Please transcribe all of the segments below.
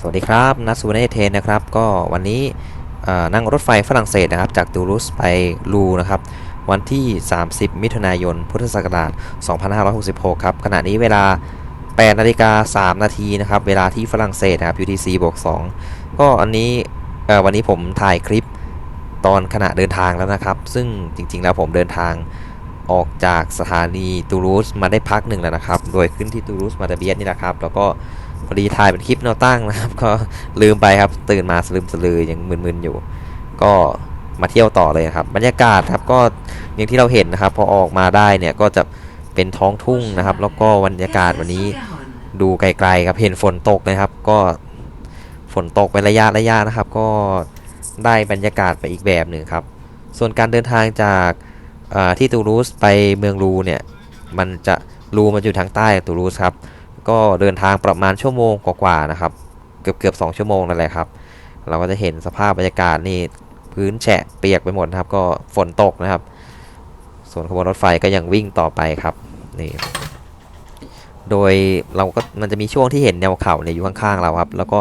สวัสดีครับนัสวรรณเทนนะครับก็วันนี้นั่งรถไฟฝรั่งเศสนะครับจากตูรุสไปลูนะครับวันที่ 30 มิถุนายน พุทธศักราช 2566 ครับขณะนี้เวลา 8 นาฬิกา 3 นาทีนะครับเวลาที่ฝรั่งเศสนะครับ UTC บวก2ก็อันนี้วันนี้ผมถ่ายคลิปตอนขณะเดินทางแล้วนะครับ ซึ่งจริงๆแล้วผมเดินทางออกจากสถานีตูรูสมาได้พักหนึ่งแล้วนะครับ โดยขึ้นที่ตูรูสมาตาเบียสนี่นะครับ แล้วก็ พอดีถ่ายเป็นคลิปแนวตั้งนะครับ ก็ลืมไปครับ ตื่นมาสลืมสลือยังมึนๆอยู่ ก็มาเที่ยวต่อเลยครับ บรรยากาศครับก็อย่างที่เราเห็นนะครับ พอออกมาได้เนี่ยก็จะเป็นท้องทุ่งนะครับ แล้วก็บรรยากาศวันนี้ดูไกลๆครับเห็นฝนตกนะครับ ก็ฝนตกเป็นระยะระยะนะครับ ก็ได้บรรยากาศไปอีกแบบหนึ่งครับ ส่วนการเดินทางจากที่ตูรูสไปเมืองลูเนี่ยมันจะลูมันอยู่ทางใต้ตูรูสครับ ก็เดินทางประมาณชั่วโมงกว่าๆนะครับ เกือบเกือบสองชั่วโมงนั่นแหละครับ เราก็จะเห็นสภาพบรรยากาศนี่พื้นแฉะเปียกไปหมดนะครับ ก็ฝนตกนะครับ ส่วนขบวนรถไฟก็ยังวิ่งต่อไปครับนี่โดยเราก็มันจะมีช่วงที่เห็นแนวเขาเนี่ยอยู่ข้างๆเราครับ แล้วก็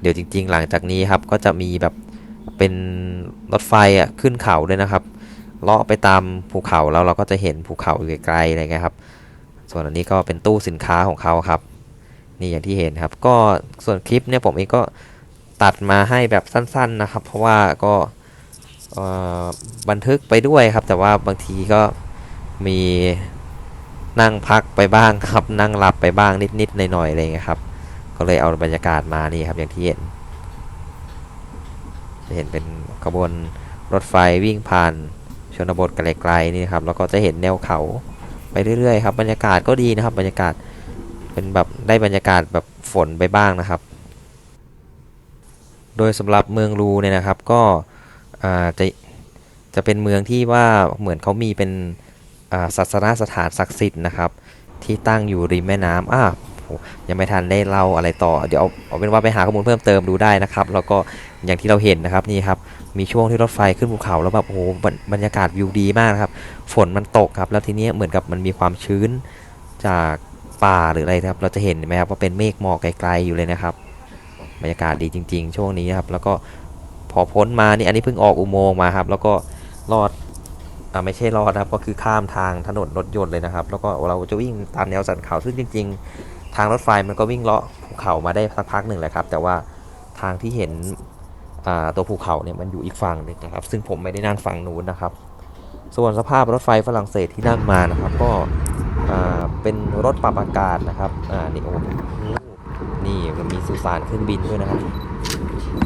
เดี๋ยวจริง ๆ หลังจากนี้ครับ ก็จะมีแบบเป็นรถไฟอะขึ้นเขาด้วยนะครับเลาะไปตามภูเขาแล้วเราก็จะเห็นภูเขาอยู่ไกลๆอะไรเงี้ยครับ ส่วนอันนี้ก็เป็นตู้สินค้าของเขาครับ นี่อย่างที่เห็นครับ ก็ส่วนคลิปเนี่ยผมเองก็ตัดมาให้แบบสั้น ๆนะครับ เพราะว่าก็บันทึกไปด้วยครับ แต่ว่าบางทีก็มีนั่งพักไปบ้างครับ นั่งหลับไปบ้างนิดๆหน่อยๆอะไรเงี้ยครับ ก็เลยเอาบรรยากาศมานี่ครับอย่างที่เห็นจะเห็นเป็นขบวนรถไฟวิ่งผ่านชนบทไกลๆนี่ครับแล้วก็จะเห็นแนวเขาไปเรื่อยๆครับ บรรยากาศก็ดีนะครับ บรรยากาศ เป็นแบบได้บรรยากาศแบบฝนไปบ้างนะครับ โดยสำหรับเมืองลูเนี่ยนะครับก็จะจะเป็นเมืองที่ว่าเหมือนเขามีเป็นศาสนสถานศักดิ์สิทธิ์นะครับ ที่ตั้งอยู่ริมแม่น้ำอ่ายังไม่ทันได้เล่าอะไรต่อ เดี๋ยวเอาเอาเป็นว่าไปหาข้อมูลเพิ่มเติมดูได้นะครับ แล้วก็อย่างที่เราเห็นนะครับนี่ครับ มีช่วงที่รถไฟขึ้นภูเขาแล้วแบบโอ้โหบรรบรรยากาศวิวดีมากนะครับ ฝนมันตกครับ แล้วทีนี้เหมือนกับมันมีความชื้นจาก ป่าหรืออะไรครับ เราจะเห็นไหมครับว่าเป็นเมฆหมอกไกลๆอยู่เลยนะครับ บรรยากาศดีจริง ๆ ช่วงนี้นครับ แล้วก็พอพ้นมานี่อันนี้เพิ่งออกอุโมงค์มาครับ แล้วก็ลอดอ่าไม่ใช่ลอดครับ ก็คือข้ามทางถนนรถยนต์เลยนะครับ แล้วก็เราจะวิ่งตามแนวสันเขาซึ่งจริง ๆ ทางรถไฟมันก็วิ่งเลาะภูเขามาได้สักพักหนึ่งแหละครับ แต่ว่าทางที่เห็นอ่าตัวภูเขาเนี่ยมันอยู่อีกฝั่งหนึงนะครับ ซึ่งผมไม่ได้นั่งฝั่งนู้นนะครับ ส่วนสภาพรถไฟฝรั่งเศสที่นั่งมานะครับ ก็ เป็นรถปรับอากาศนะครับอ่านี่โอ้โหนี่มันมีสุสานเครื่องบินด้วยนะครับ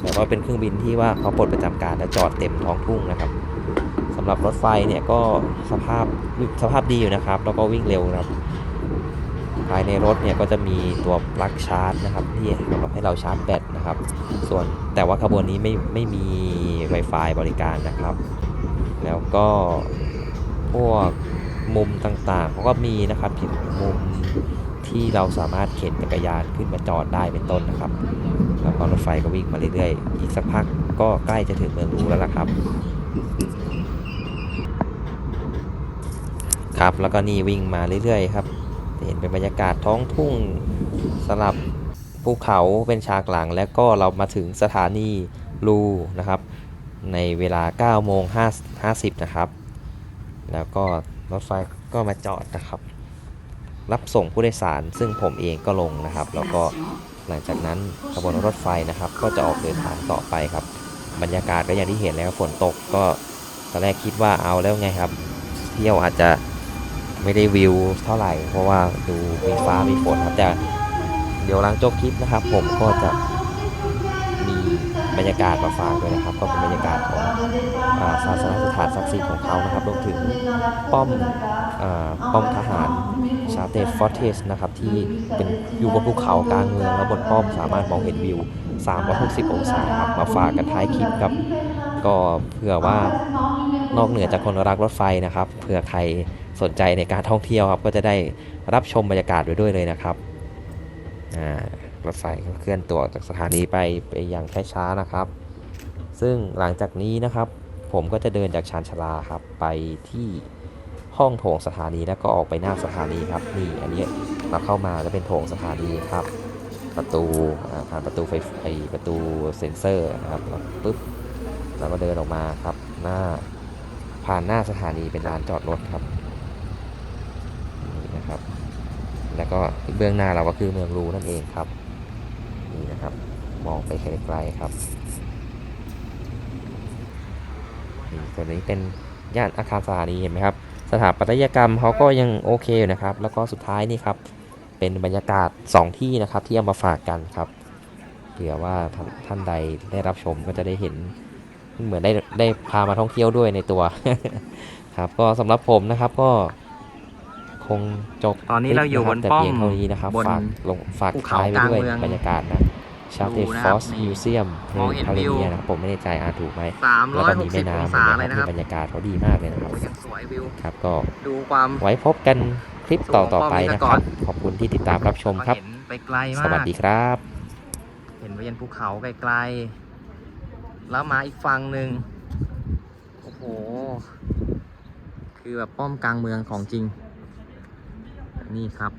แต่ว่าเป็นเครื่องบินที่ว่าเขาปลดประจำการและจอดเต็มท้องทุ่งนะครับสำหรับรถไฟเนี่ยก็สภาพสภาพดีอยู่นะครับ แล้วก็วิ่งเร็วนะครับภายในรถเนี่ยก็จะมีตัวปลั๊กชาร์จนะครับที่สำหรับให้เราชาร์จแบตนะครับ ส่วนแต่ว่าขบวนนี้ไม่ไม่มี Wi-Fi บริการนะครับ แล้วก็พวก มุมต่างๆเขาก็มีนะครับมุมที่เราสามารถเข็นจักรยานขึ้นมาจอดได้เป็นต้นนะครับ แล้วก็รถไฟก็วิ่งมาเรื่อยๆ อีกสักพักก็ใกล้จะถึงเมืองอูแล้วล่ะครับ ครับแล้วก็นี่วิ่งมาเรื่อยๆครับเห็นเป็นบรรยากาศท้องทุ่งสลับภูเขาเป็นฉากหลัง แล้วก็เรามาถึงสถานีลูนะครับ ในเวลา9โมง5 50 นะครับ แล้วก็ รถไฟก็มาจอดนะครับ รับส่งผู้โดยสารซึ่งผมเองก็ลงนะครับ แล้วก็หลังจากนั้นขบวนรถไฟนะครับ ก็จะออกเดินทางต่อไปครับ บรรยากาศก็อย่างที่เห็นแล้วฝนตกก็ตอนแรกคิดว่าเอาแล้วไงครับ เที่ยวอาจจะไม่ได้วิวเท่าไหร่ เพราะว่าดูมีฟ้ามีฝนครับแต่เดี๋ยวหลังจบคลิปนะครับ ผมก็จะ บรรยากาศมาฝากด้วยนะครับ ก็เป็นบรรยากาศของศาสนสถานศักดิ์สิทธิ์ของเขานะครับรวมถึงป้อมอป้อมทหารชาเตฟอร์เทสนะครับที่เป็นอยู่บนภูเขากลางเมืองแล้วบนป้อมสามารถมองเห็นวิว 360 องศาครับมาฝากกันท้ายคลิปครับ ก็เผื่อว่านอกเหนือจากคนรักรถไฟนะครับเผื่อใครสนใจในการท่องเที่ยวครับก็จะได้รับชมบรรยากาศไปด้วยเลยนะครับอ่า รถไฟก็เคลื่อนตัวจากสถานีไปไปอย่างช้าๆนะครับ ซึ่งหลังจากนี้นะครับ ผมก็จะเดินจากชานชาลาครับไปที่ห้องโถงสถานีแล้วก็ออกไปหน้าสถานีครับนี่อันนี้เราเข้ามาจะเป็นโถงสถานีครับ ประตูอ่าผ่านประตูไฟไอประตูเซ็นเซอร์นะครับแล้วปุ๊บเราก็เดินออกมาครับหน้าผ่านหน้าสถานีเป็นลานจอดรถครับนี่นะครับ แล้วก็เบื้องหน้าเราก็คือเมืองรูนั่นเองครับ ครับ มองไปไกลๆครับนี่ส่วนนี้เป็นย่านอาคารสถานีเห็นไหมครับ สถาปัตยกรรมเขาก็ยังโอเคอยู่นะครับ แล้วก็สุดท้ายนี่ครับ เป็นบรรยากาศ 2 ที่นะครับที่เอามาฝากกันครับเผื่อว่าท่านท่านใดได้รับชมก็จะได้เห็นเหมือนได้ได้พามาท่องเที่ยวด้วยในตัว ครับ ก็สำหรับผมนะครับก็คงจบตอนนี้เราอยู่คลิบปะนแต่ป้อมเพียงเท่านี้นะครับบนฝากลงฝากภูเขาท้ายไว้ด้วยกลางเมืองบรรยากาศนะ ชาเตดูฟนะฟครัอบสนี่มิวเซียมมองเห็นทาเลวิวเนียนะครับผมไม่แน่ใจอ่านถูกไหมสามแล้วร้อยก็หมีกสิแม่บองน้ำศาเห็นไหมเลยครับนะครับบรรยากาศเขาดีมากเลยนะครับโอ้ยยังสวยวิวครับก็ดูความไว้พบกันคลิปต่อต่อสูงไปป้อมวิศนะกครรับ ขอบคุณที่ติดตามรับชมครับเห็นไปไกลมากสวัสดีครับ เห็นไปยันภูเขาไกลๆ แล้วมาอีกฝั่งหนึ่งโอ้โห คือแบบป้อมกลางเมืองของจริง นี่ครับ